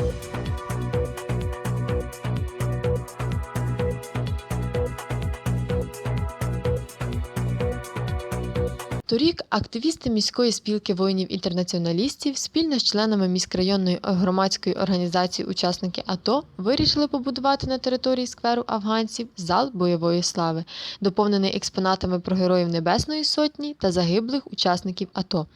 Thank you. Торік активісти міської спілки воїнів-інтернаціоналістів спільно з членами міськрайонної громадської організації Учасники АТО вирішили побудувати на території скверу афганців зал бойової слави, доповнений експонатами про героїв Небесної Сотні та загиблих учасників АТО.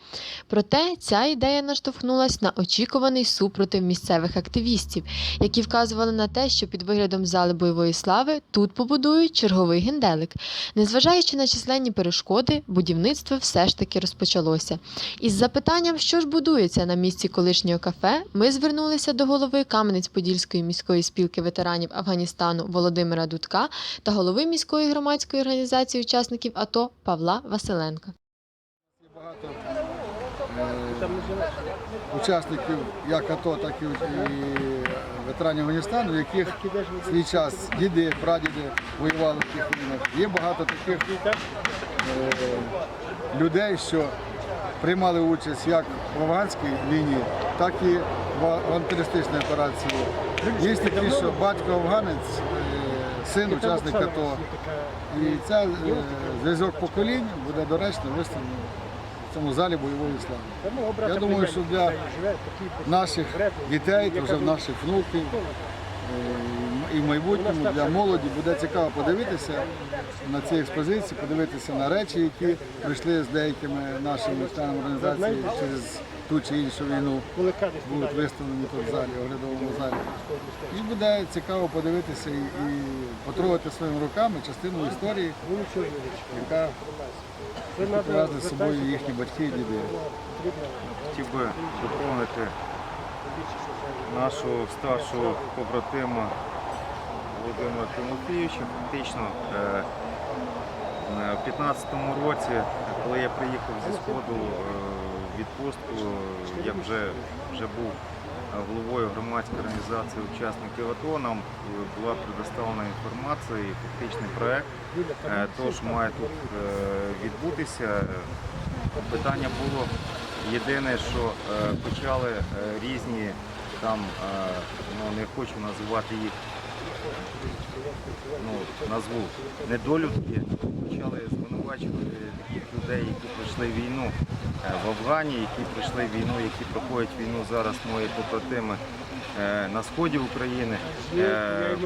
Проте ця ідея наштовхнулась на очікуваний супротив місцевих активістів, які вказували на те, що під виглядом зали бойової слави тут побудують черговий генделик. Незважаючи на численні перешкоди, будівництво все ж таки розпочалося. Із запитанням, що ж будується на місці колишнього кафе, ми звернулися до голови Кам'янець-Подільської міської спілки ветеранів Афганістану Володимира Дудка та голови міської громадської організації учасників АТО Павла Василенка. Багато е, учасників як АТО, так і, ветеранів Афганістану, яких в свій час діди, прадіди воювали в тих війнах. Є багато таких е, людей, що приймали участь як в афганській війні, так і в антитерористичній операції. Є такі, що батько афганець, е, син учасник АТО. І цей зв'язок поколінь буде доречно виставлено в цьому залі бойової слави. Я думаю, що для наших дітей, вже наших внуків і в майбутньому для молоді буде цікаво подивитися на ці експозиції, подивитися на речі, які прийшли з деякими нашими членами організації через ту чи іншу війну, будуть виставлені тут в залі, оглядовому залі. І буде цікаво подивитися і, потрогати своїми руками частину історії, яка привезли з собою їхні батьки і діди. Хотів би доповнити нашого старшого побратима Володимира Тимофійовича. Фактично е, е, в 15-му році, коли я приїхав зі Сходу е, в відпустку, я вже, вже був головою громадської організації учасників АТО, нам була предоставлена інформація і фактичний проект е, що має тут відбутися. Питання було єдине, що почали різні там, ну не хочу називати їх, ну, назву. Недолюдки, почали звинувачувати таких людей, які пройшли війну е, в Афгані, які пройшли війну, які проходять війну зараз мої побратими на сході України. Е,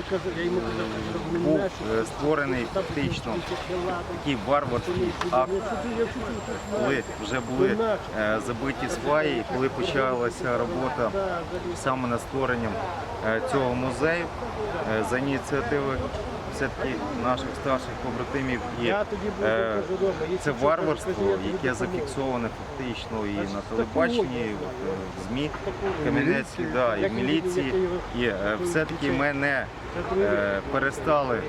був е, створений фактично такий варварський акт коли вже були е, забиті сваї, коли почалася робота саме над створенням е, цього музею е, за ініціативи все-таки наших старших побратимів і е, це варварство, яке зафіксоване фактично і на телебаченні, і е, в ЗМІ Кам'янецькій, да, і в міліції. І е, все-таки ми не е, перестали е,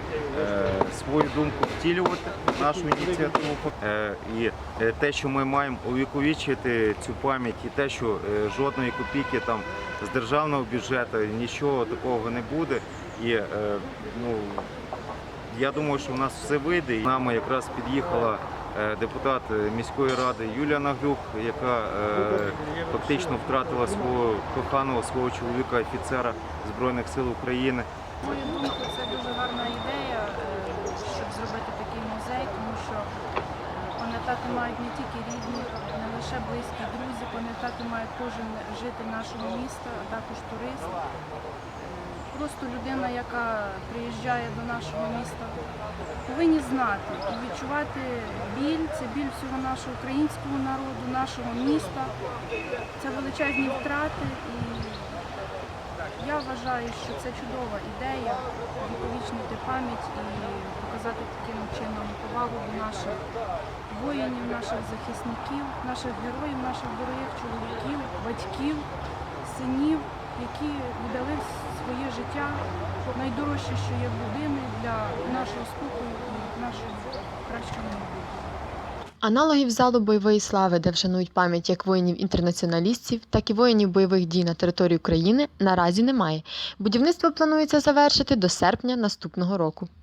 свою думку втілювати нашу ініціативу. Е, і е, те, що ми маємо увіковічити цю пам'ять, і те, що е, жодної копійки там з державного бюджету нічого такого не буде. І е, ну, я думаю, що в нас все вийде. І нами якраз під'їхала е, депутат міської ради Юлія Наглюк, яка е, фактично втратила свого коханого, свого чоловіка, офіцера Збройних сил України. мою думку, це дуже гарна ідея, е, щоб зробити такий музей, тому що пам'ятати мають не тільки рідні, не лише близькі друзі, пам'ятати має кожен житель нашого міста, а також турист. Просто людина, яка приїжджає до нашого міста, повинні знати і відчувати біль, це біль всього нашого українського народу, нашого міста. Це величезні втрати і я вважаю, що це чудова ідея увіковічнити пам'ять і показати таким чином повагу до наших воїнів, наших захисників, наших героїв, наших дорогих чоловіків, батьків, синів, які віддали своє життя найдорожче, що є в людини для нашого спокою і нашого кращого майбутнього. Аналогів залу бойової слави, де вшанують пам'ять як воїнів-інтернаціоналістів, так і воїнів бойових дій на території України, наразі немає. Будівництво планується завершити до серпня наступного року.